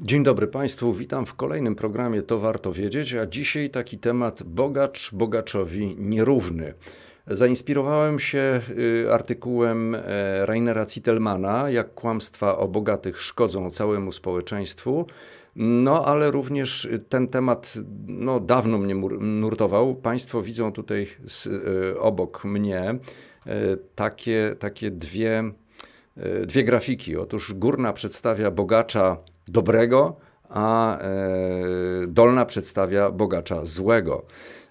Dzień dobry Państwu, witam w kolejnym programie To Warto Wiedzieć, a dzisiaj taki temat bogacz bogaczowi nierówny. Zainspirowałem się y, artykułem e, Rainera Zittelmana, jak kłamstwa o bogatych szkodzą całemu społeczeństwu. No, ale również ten temat no, dawno mnie nurtował. Państwo widzą tutaj z, y, obok mnie y, takie, takie dwie, dwie grafiki. Otóż górna przedstawia bogacza dobrego, a e, dolna przedstawia bogacza złego.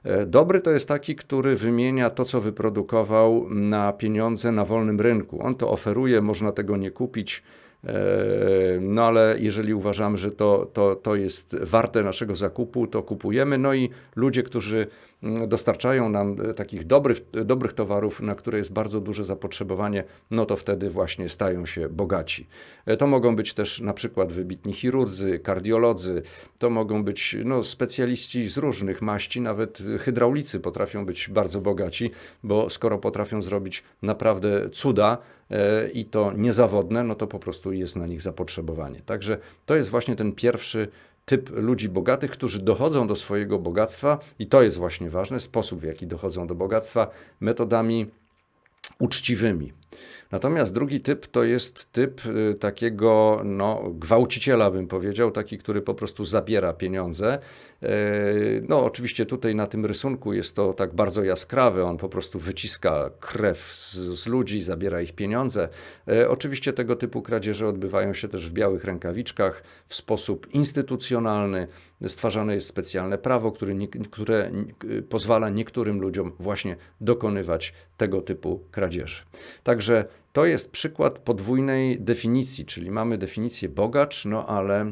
E, dobry to jest taki, który wymienia to, co wyprodukował na pieniądze na wolnym rynku. On to oferuje, można tego nie kupić. E, no ale jeżeli uważamy, że to, to, to jest warte naszego zakupu, to kupujemy. No i ludzie, którzy dostarczają nam e, takich dobrych, dobrych towarów, na które jest bardzo duże zapotrzebowanie, no to wtedy właśnie stają się bogaci. E, to mogą być też na przykład wybitni chirurdzy, kardiolodzy, to mogą być no, specjaliści z różnych maści, nawet hydraulicy potrafią być bardzo bogaci, bo skoro potrafią zrobić naprawdę cuda, e, i to niezawodne, no to po prostu jest na nich zapotrzebowanie. Także to jest właśnie ten pierwszy typ ludzi bogatych, którzy dochodzą do swojego bogactwa, i to jest właśnie ważne, sposób w jaki dochodzą do bogactwa, metodami uczciwymi. Natomiast drugi typ to jest typ y, takiego no, gwałciciela, bym powiedział, taki, który po prostu zabiera pieniądze. E, no, oczywiście tutaj na tym rysunku jest to tak bardzo jaskrawe, on po prostu wyciska krew z, z ludzi, zabiera ich pieniądze. E, oczywiście tego typu kradzieże odbywają się też w białych rękawiczkach w sposób instytucjonalny. Stwarzane jest specjalne prawo, które, które pozwala niektórym ludziom właśnie dokonywać tego typu kradzieży. Także to jest przykład podwójnej definicji, czyli mamy definicję bogacz, no ale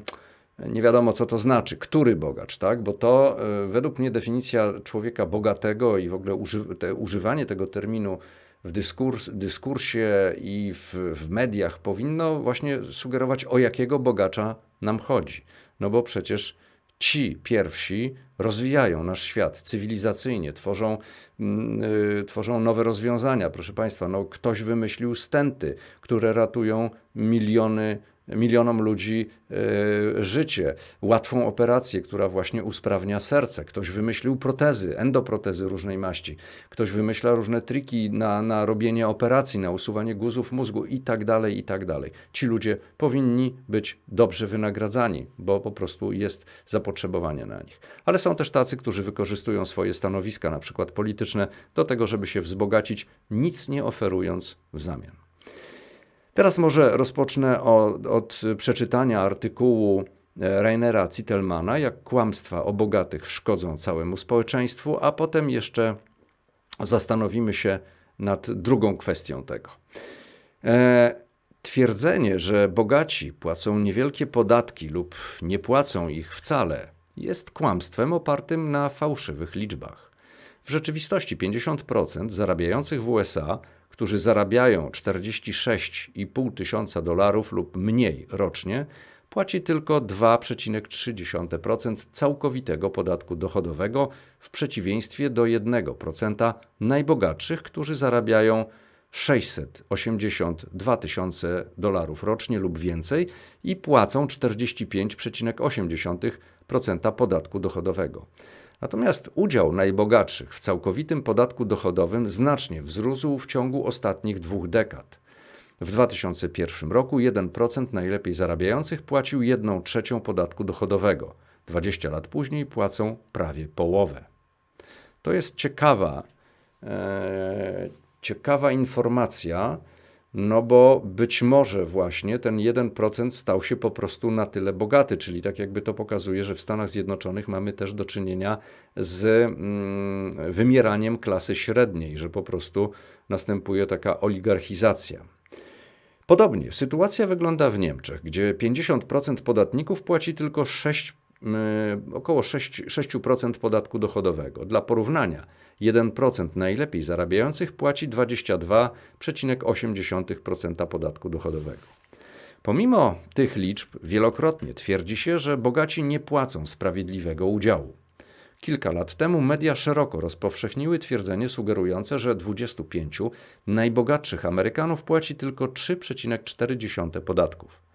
nie wiadomo, co to znaczy, który bogacz, tak? Bo to e, według mnie definicja człowieka bogatego i w ogóle uży, te, używanie tego terminu w dyskurs, dyskursie i w, w mediach powinno właśnie sugerować, o jakiego bogacza nam chodzi. No bo przecież ci pierwsi rozwijają nasz świat cywilizacyjnie, tworzą, yy, tworzą nowe rozwiązania. Proszę Państwa, no, ktoś wymyślił stenty, które ratują miliony milionom ludzi e, życie, łatwą operację, która właśnie usprawnia serce. Ktoś wymyślił protezy, endoprotezy różnej maści. Ktoś wymyśla różne triki na, na robienie operacji, na usuwanie guzów mózgu i tak dalej, i tak dalej. Ci ludzie powinni być dobrze wynagradzani, bo po prostu jest zapotrzebowanie na nich. Ale są też tacy, którzy wykorzystują swoje stanowiska, na przykład polityczne, do tego, żeby się wzbogacić, nic nie oferując w zamian. Teraz może rozpocznę od, od przeczytania artykułu e, Rainera Zittelmana, jak kłamstwa o bogatych szkodzą całemu społeczeństwu, a potem jeszcze zastanowimy się nad drugą kwestią tego. E, twierdzenie, że bogaci płacą niewielkie podatki lub nie płacą ich wcale, jest kłamstwem opartym na fałszywych liczbach. W rzeczywistości 50% zarabiających w USA którzy zarabiają 46,5 tysiąca dolarów lub mniej rocznie, płaci tylko 2,3% całkowitego podatku dochodowego w przeciwieństwie do 1% najbogatszych, którzy zarabiają 682 tysiące dolarów rocznie lub więcej i płacą 45,8% podatku dochodowego. Natomiast udział najbogatszych w całkowitym podatku dochodowym znacznie wzrósł w ciągu ostatnich dwóch dekad. W 2001 roku 1% najlepiej zarabiających płacił 1 trzecią podatku dochodowego. 20 lat później płacą prawie połowę. To jest ciekawa, e, ciekawa informacja, no bo być może właśnie ten 1% stał się po prostu na tyle bogaty, czyli tak jakby to pokazuje, że w Stanach Zjednoczonych mamy też do czynienia z mm, wymieraniem klasy średniej, że po prostu następuje taka oligarchizacja. Podobnie sytuacja wygląda w Niemczech, gdzie 50% podatników płaci tylko 6 około 6%, 6% podatku dochodowego. Dla porównania, 1% najlepiej zarabiających płaci 22,8% podatku dochodowego. Pomimo tych liczb wielokrotnie twierdzi się, że bogaci nie płacą sprawiedliwego udziału. Kilka lat temu media szeroko rozpowszechniły twierdzenie sugerujące, że 25 najbogatszych Amerykanów płaci tylko 3,4 podatków.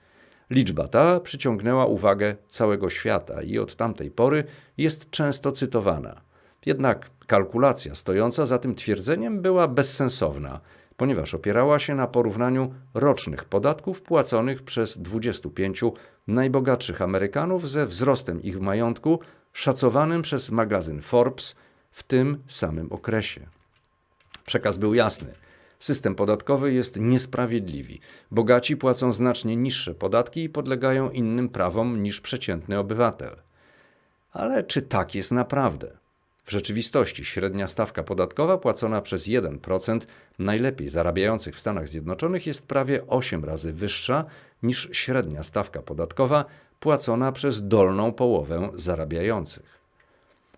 Liczba ta przyciągnęła uwagę całego świata i od tamtej pory jest często cytowana. Jednak kalkulacja stojąca za tym twierdzeniem była bezsensowna, ponieważ opierała się na porównaniu rocznych podatków płaconych przez 25 najbogatszych Amerykanów ze wzrostem ich majątku szacowanym przez magazyn Forbes w tym samym okresie. Przekaz był jasny. System podatkowy jest niesprawiedliwy. Bogaci płacą znacznie niższe podatki i podlegają innym prawom niż przeciętny obywatel. Ale czy tak jest naprawdę? W rzeczywistości średnia stawka podatkowa płacona przez 1% najlepiej zarabiających w Stanach Zjednoczonych jest prawie 8 razy wyższa niż średnia stawka podatkowa płacona przez dolną połowę zarabiających.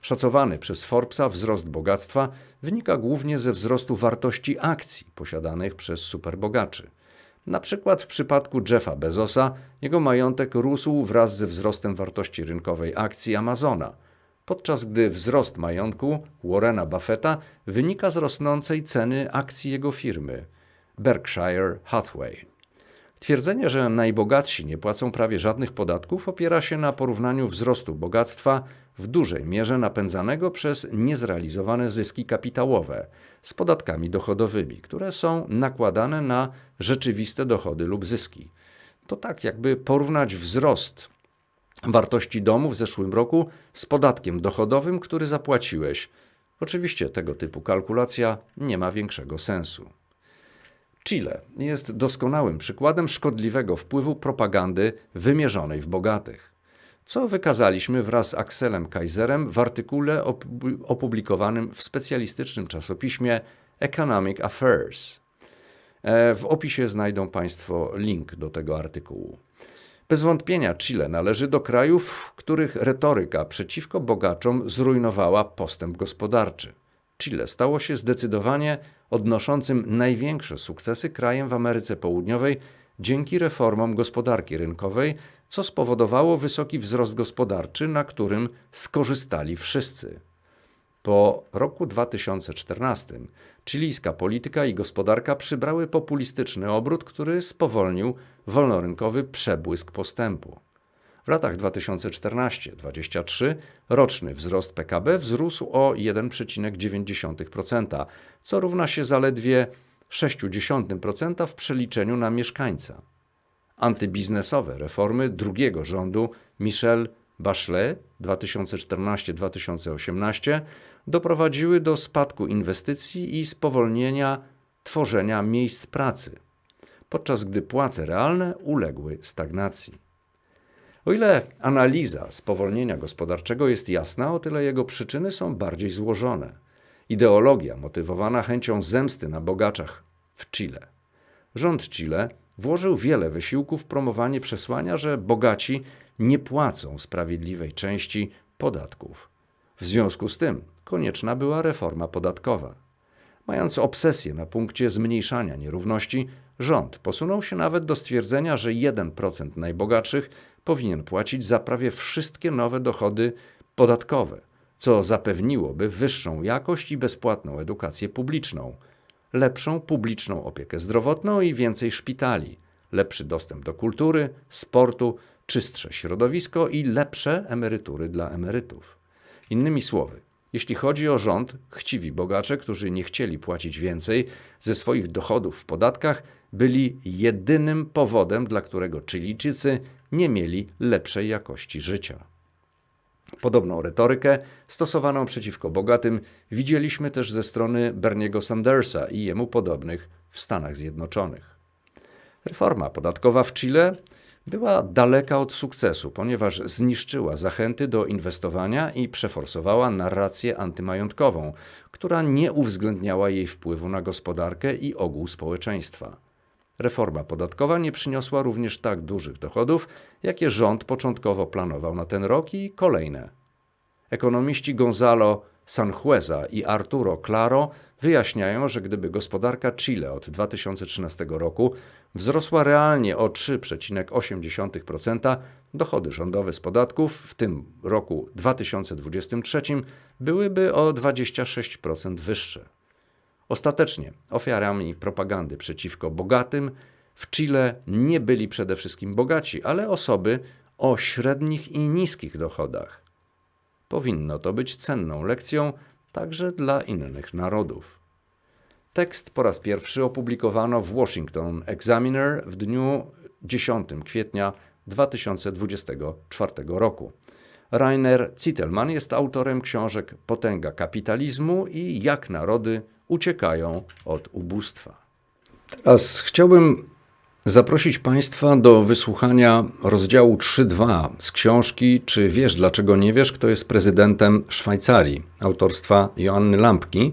Szacowany przez Forbesa wzrost bogactwa wynika głównie ze wzrostu wartości akcji posiadanych przez superbogaczy. Na przykład w przypadku Jeffa Bezosa jego majątek rósł wraz ze wzrostem wartości rynkowej akcji Amazona, podczas gdy wzrost majątku Warrena Buffetta wynika z rosnącej ceny akcji jego firmy Berkshire Hathaway. Twierdzenie, że najbogatsi nie płacą prawie żadnych podatków, opiera się na porównaniu wzrostu bogactwa w dużej mierze napędzanego przez niezrealizowane zyski kapitałowe z podatkami dochodowymi, które są nakładane na rzeczywiste dochody lub zyski. To tak, jakby porównać wzrost wartości domu w zeszłym roku z podatkiem dochodowym, który zapłaciłeś. Oczywiście tego typu kalkulacja nie ma większego sensu. Chile jest doskonałym przykładem szkodliwego wpływu propagandy wymierzonej w bogatych, co wykazaliśmy wraz z Axelem Kaiserem w artykule opublikowanym w specjalistycznym czasopiśmie Economic Affairs. E, w opisie znajdą Państwo link do tego artykułu. Bez wątpienia Chile należy do krajów, w których retoryka przeciwko bogaczom zrujnowała postęp gospodarczy. Chile stało się zdecydowanie odnoszącym największe sukcesy krajem w Ameryce Południowej dzięki reformom gospodarki rynkowej, co spowodowało wysoki wzrost gospodarczy, na którym skorzystali wszyscy. Po roku 2014 chilijska polityka i gospodarka przybrały populistyczny obrót, który spowolnił wolnorynkowy przebłysk postępu. W latach 2014-2023 roczny wzrost PKB wzrósł o 1,9%, co równa się zaledwie 0,6% w przeliczeniu na mieszkańca. Antybiznesowe reformy drugiego rządu Michel Bachelet 2014-2018 doprowadziły do spadku inwestycji i spowolnienia tworzenia miejsc pracy, podczas gdy płace realne uległy stagnacji. O ile analiza spowolnienia gospodarczego jest jasna, o tyle jego przyczyny są bardziej złożone. Ideologia motywowana chęcią zemsty na bogaczach w Chile. Rząd Chile włożył wiele wysiłku w promowanie przesłania, że bogaci nie płacą sprawiedliwej części podatków. W związku z tym konieczna była reforma podatkowa. Mając obsesję na punkcie zmniejszania nierówności, rząd posunął się nawet do stwierdzenia, że 1% najbogatszych powinien płacić za prawie wszystkie nowe dochody podatkowe, co zapewniłoby wyższą jakość i bezpłatną edukację publiczną, lepszą publiczną opiekę zdrowotną i więcej szpitali, lepszy dostęp do kultury, sportu, czystsze środowisko i lepsze emerytury dla emerytów. Innymi słowy, jeśli chodzi o rząd, chciwi bogacze, którzy nie chcieli płacić więcej ze swoich dochodów w podatkach, byli jedynym powodem, dla którego Chilijczycy nie mieli lepszej jakości życia. Podobną retorykę stosowaną przeciwko bogatym widzieliśmy też ze strony Berniego Sandersa i jemu podobnych w Stanach Zjednoczonych. Reforma podatkowa w Chile była daleka od sukcesu, ponieważ zniszczyła zachęty do inwestowania i przeforsowała narrację antymajątkową, która nie uwzględniała jej wpływu na gospodarkę i ogół społeczeństwa. Reforma podatkowa nie przyniosła również tak dużych dochodów, jakie rząd początkowo planował na ten rok i kolejne. Ekonomiści Gonzalo Sanjueza i Arturo Claro wyjaśniają, że gdyby gospodarka Chile od 2013 roku wzrosła realnie o 3,8%, dochody rządowe z podatków w tym roku 2023 byłyby o 26% wyższe. Ostatecznie ofiarami propagandy przeciwko bogatym W Chile nie byli przede wszystkim bogaci, ale osoby o średnich i niskich dochodach. Powinno to być cenną lekcją także dla innych narodów. Tekst po raz pierwszy opublikowano w Washington Examiner w dniu 10 kwietnia 2024 roku. Rainer Zittelmann jest autorem książek Potęga kapitalizmu i Jak narody uciekają od ubóstwa. Teraz chciałbym zaprosić Państwa do wysłuchania rozdziału 3.2 z książki Czy wiesz, dlaczego nie wiesz, kto jest prezydentem Szwajcarii, autorstwa Joanny Lampki.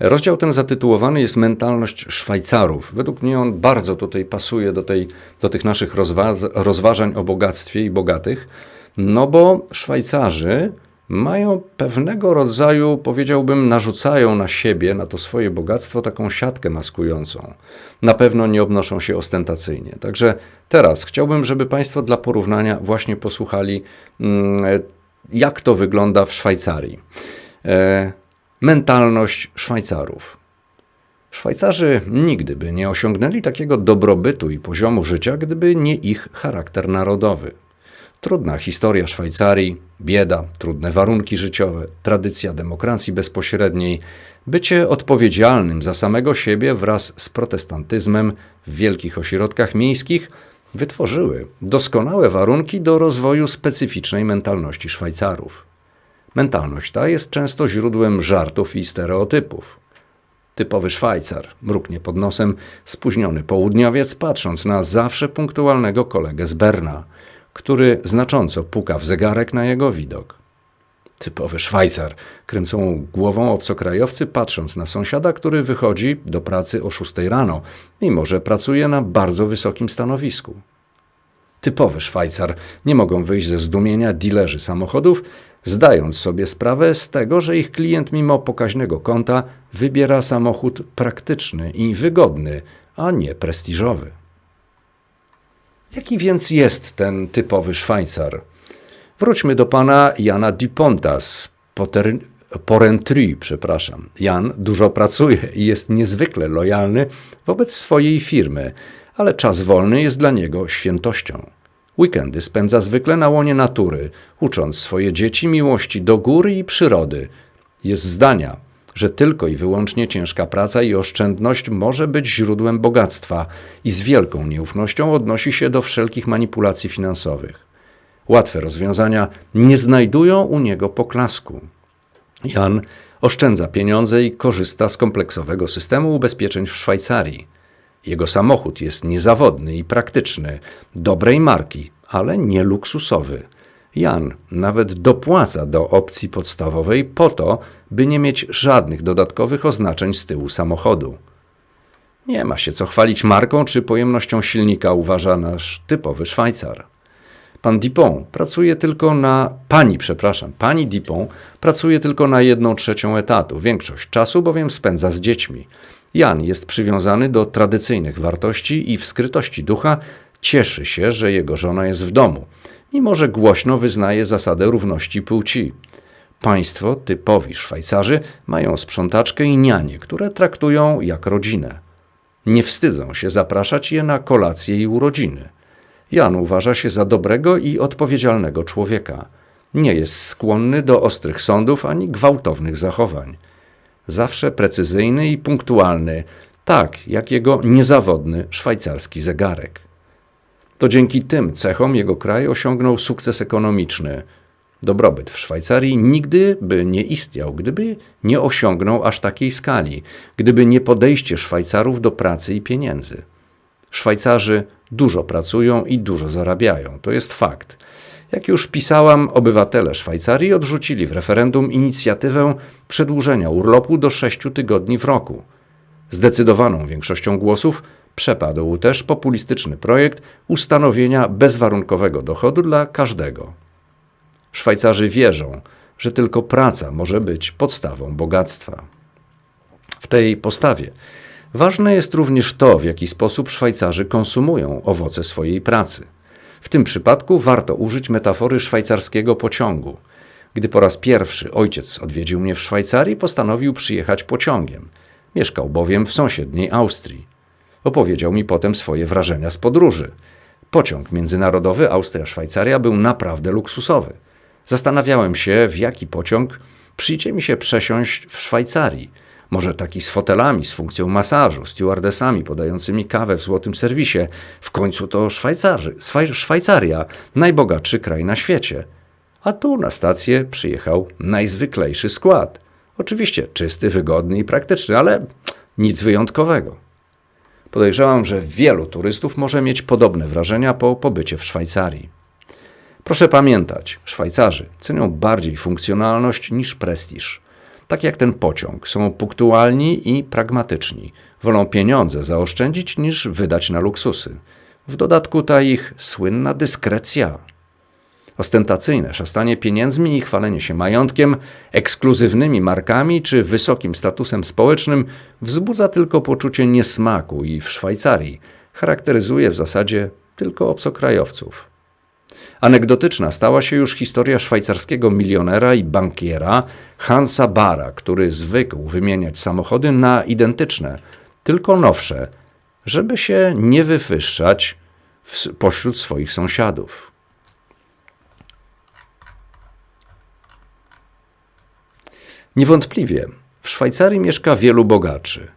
Rozdział ten zatytułowany jest Mentalność Szwajcarów. Według mnie on bardzo tutaj pasuje do, tej, do tych naszych rozważań o bogactwie i bogatych, no bo Szwajcarzy mają pewnego rodzaju, powiedziałbym, narzucają na siebie, na to swoje bogactwo, taką siatkę maskującą. Na pewno nie obnoszą się ostentacyjnie. Także teraz chciałbym, żeby Państwo dla porównania właśnie posłuchali, mm, jak to wygląda w Szwajcarii. Mentalność Szwajcarów. Szwajcarzy nigdy by nie osiągnęli takiego dobrobytu i poziomu życia, gdyby nie ich charakter narodowy. Trudna historia Szwajcarii, bieda, trudne warunki życiowe, tradycja demokracji bezpośredniej, bycie odpowiedzialnym za samego siebie wraz z protestantyzmem w wielkich ośrodkach miejskich wytworzyły doskonałe warunki do rozwoju specyficznej mentalności Szwajcarów. Mentalność ta jest często źródłem żartów i stereotypów. Typowy Szwajcar mruknie pod nosem spóźniony południowiec, patrząc na zawsze punktualnego kolegę z Berna – który znacząco puka w zegarek na jego widok. Typowy Szwajcar, kręcą głową obcokrajowcy, patrząc na sąsiada, który wychodzi do pracy o 6 rano, mimo że pracuje na bardzo wysokim stanowisku. Typowy Szwajcar, nie mogą wyjść ze zdumienia dilerzy samochodów, zdając sobie sprawę z tego, że ich klient mimo pokaźnego konta wybiera samochód praktyczny i wygodny, a nie prestiżowy. Jaki więc jest ten typowy Szwajcar? Wróćmy do pana Jana Duponta z Porentry, przepraszam. Jan dużo pracuje i jest niezwykle lojalny wobec swojej firmy, ale czas wolny jest dla niego świętością. Weekendy spędza zwykle na łonie natury, ucząc swoje dzieci miłości do góry i przyrody. Jest zdania, że tylko i wyłącznie ciężka praca i oszczędność może być źródłem bogactwa i z wielką nieufnością odnosi się do wszelkich manipulacji finansowych. Łatwe rozwiązania nie znajdują u niego poklasku. Jan oszczędza pieniądze i korzysta z kompleksowego systemu ubezpieczeń w Szwajcarii. Jego samochód jest niezawodny i praktyczny, dobrej marki, ale nie luksusowy. Jan nawet dopłaca do opcji podstawowej po to, by nie mieć żadnych dodatkowych oznaczeń z tyłu samochodu. Nie ma się co chwalić marką czy pojemnością silnika, uważa nasz typowy Szwajcar. Pan Dupont pracuje tylko na. Pani, przepraszam, pani Dupont pracuje tylko na jedną trzecią etatu. Większość czasu bowiem spędza z dziećmi. Jan jest przywiązany do tradycyjnych wartości i w skrytości ducha cieszy się, że jego żona jest w domu mimo że głośno wyznaje zasadę równości płci. Państwo typowi Szwajcarzy mają sprzątaczkę i nianie, które traktują jak rodzinę. Nie wstydzą się zapraszać je na kolacje i urodziny. Jan uważa się za dobrego i odpowiedzialnego człowieka. Nie jest skłonny do ostrych sądów ani gwałtownych zachowań. Zawsze precyzyjny i punktualny, tak jak jego niezawodny szwajcarski zegarek. To dzięki tym cechom jego kraj osiągnął sukces ekonomiczny. Dobrobyt w Szwajcarii nigdy by nie istniał, gdyby nie osiągnął aż takiej skali, gdyby nie podejście Szwajcarów do pracy i pieniędzy. Szwajcarzy dużo pracują i dużo zarabiają, to jest fakt. Jak już pisałam, obywatele Szwajcarii odrzucili w referendum inicjatywę przedłużenia urlopu do sześciu tygodni w roku. Zdecydowaną większością głosów Przepadł też populistyczny projekt ustanowienia bezwarunkowego dochodu dla każdego. Szwajcarzy wierzą, że tylko praca może być podstawą bogactwa. W tej postawie ważne jest również to, w jaki sposób Szwajcarzy konsumują owoce swojej pracy. W tym przypadku warto użyć metafory szwajcarskiego pociągu. Gdy po raz pierwszy ojciec odwiedził mnie w Szwajcarii, postanowił przyjechać pociągiem. Mieszkał bowiem w sąsiedniej Austrii. Opowiedział mi potem swoje wrażenia z podróży. Pociąg międzynarodowy Austria-Szwajcaria był naprawdę luksusowy. Zastanawiałem się, w jaki pociąg przyjdzie mi się przesiąść w Szwajcarii. Może taki z fotelami, z funkcją masażu, stewardesami podającymi kawę w złotym serwisie. W końcu to Szwajcarzy, Szwajcaria, najbogatszy kraj na świecie. A tu na stację przyjechał najzwyklejszy skład. Oczywiście czysty, wygodny i praktyczny, ale nic wyjątkowego. Podejrzewam, że wielu turystów może mieć podobne wrażenia po pobycie w Szwajcarii. Proszę pamiętać, Szwajcarzy cenią bardziej funkcjonalność niż prestiż. Tak jak ten pociąg, są punktualni i pragmatyczni. Wolą pieniądze zaoszczędzić niż wydać na luksusy. W dodatku ta ich słynna dyskrecja Ostentacyjne szastanie pieniędzmi i chwalenie się majątkiem, ekskluzywnymi markami czy wysokim statusem społecznym wzbudza tylko poczucie niesmaku i w Szwajcarii charakteryzuje w zasadzie tylko obcokrajowców. Anegdotyczna stała się już historia szwajcarskiego milionera i bankiera Hansa Bara, który zwykł wymieniać samochody na identyczne, tylko nowsze, żeby się nie wywyższać pośród swoich sąsiadów. Niewątpliwie w Szwajcarii mieszka wielu bogaczy,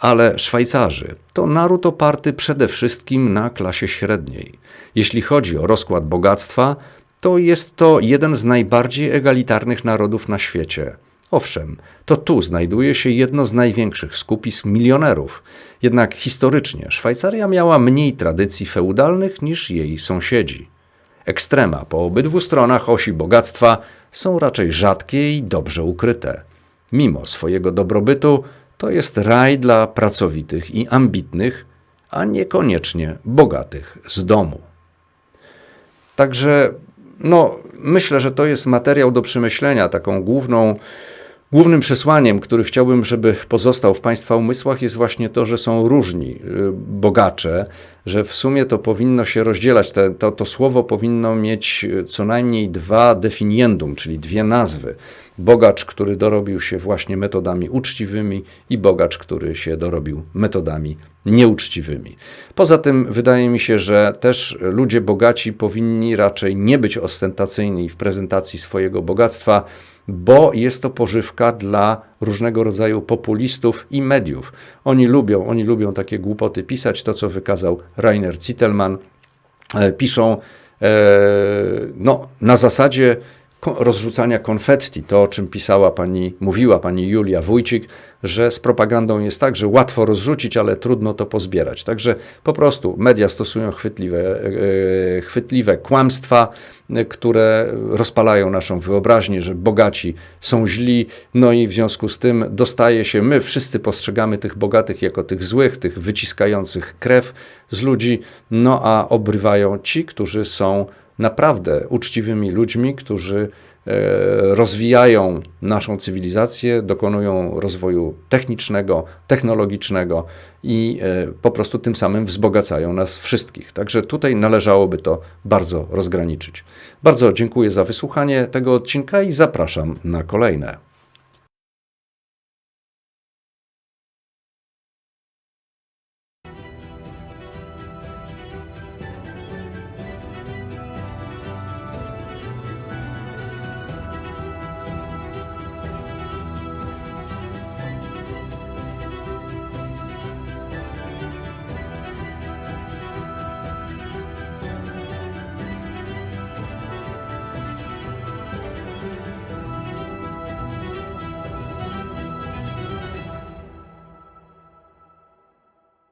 ale Szwajcarzy to naród oparty przede wszystkim na klasie średniej. Jeśli chodzi o rozkład bogactwa, to jest to jeden z najbardziej egalitarnych narodów na świecie. Owszem, to tu znajduje się jedno z największych skupisk milionerów. Jednak historycznie Szwajcaria miała mniej tradycji feudalnych niż jej sąsiedzi. Ekstrema po obydwu stronach osi bogactwa są raczej rzadkie i dobrze ukryte. Mimo swojego dobrobytu, to jest raj dla pracowitych i ambitnych, a niekoniecznie bogatych z domu. Także, no, myślę, że to jest materiał do przemyślenia, taką główną Głównym przesłaniem, który chciałbym, żeby pozostał w Państwa umysłach, jest właśnie to, że są różni y, bogacze, że w sumie to powinno się rozdzielać. Te, to, to słowo powinno mieć y, co najmniej dwa definiendum, czyli dwie nazwy. Bogacz, który dorobił się właśnie metodami uczciwymi, i bogacz, który się dorobił metodami nieuczciwymi. Poza tym wydaje mi się, że też ludzie bogaci powinni raczej nie być ostentacyjni w prezentacji swojego bogactwa, bo jest to pożywka dla różnego rodzaju populistów i mediów. Oni lubią, oni lubią takie głupoty pisać, to co wykazał Rainer Zittelmann. E, piszą e, no, na zasadzie rozrzucania konfetti, to o czym pisała pani, mówiła pani Julia Wójcik, że z propagandą jest tak, że łatwo rozrzucić, ale trudno to pozbierać. Także po prostu media stosują chwytliwe, e, chwytliwe kłamstwa, które rozpalają naszą wyobraźnię, że bogaci są źli, no i w związku z tym dostaje się, my wszyscy postrzegamy tych bogatych jako tych złych, tych wyciskających krew z ludzi, no a obrywają ci, którzy są naprawdę uczciwymi ludźmi, którzy e, rozwijają naszą cywilizację, dokonują rozwoju technicznego, technologicznego i e, po prostu tym samym wzbogacają nas wszystkich. Także tutaj należałoby to bardzo rozgraniczyć. Bardzo dziękuję za wysłuchanie tego odcinka i zapraszam na kolejne.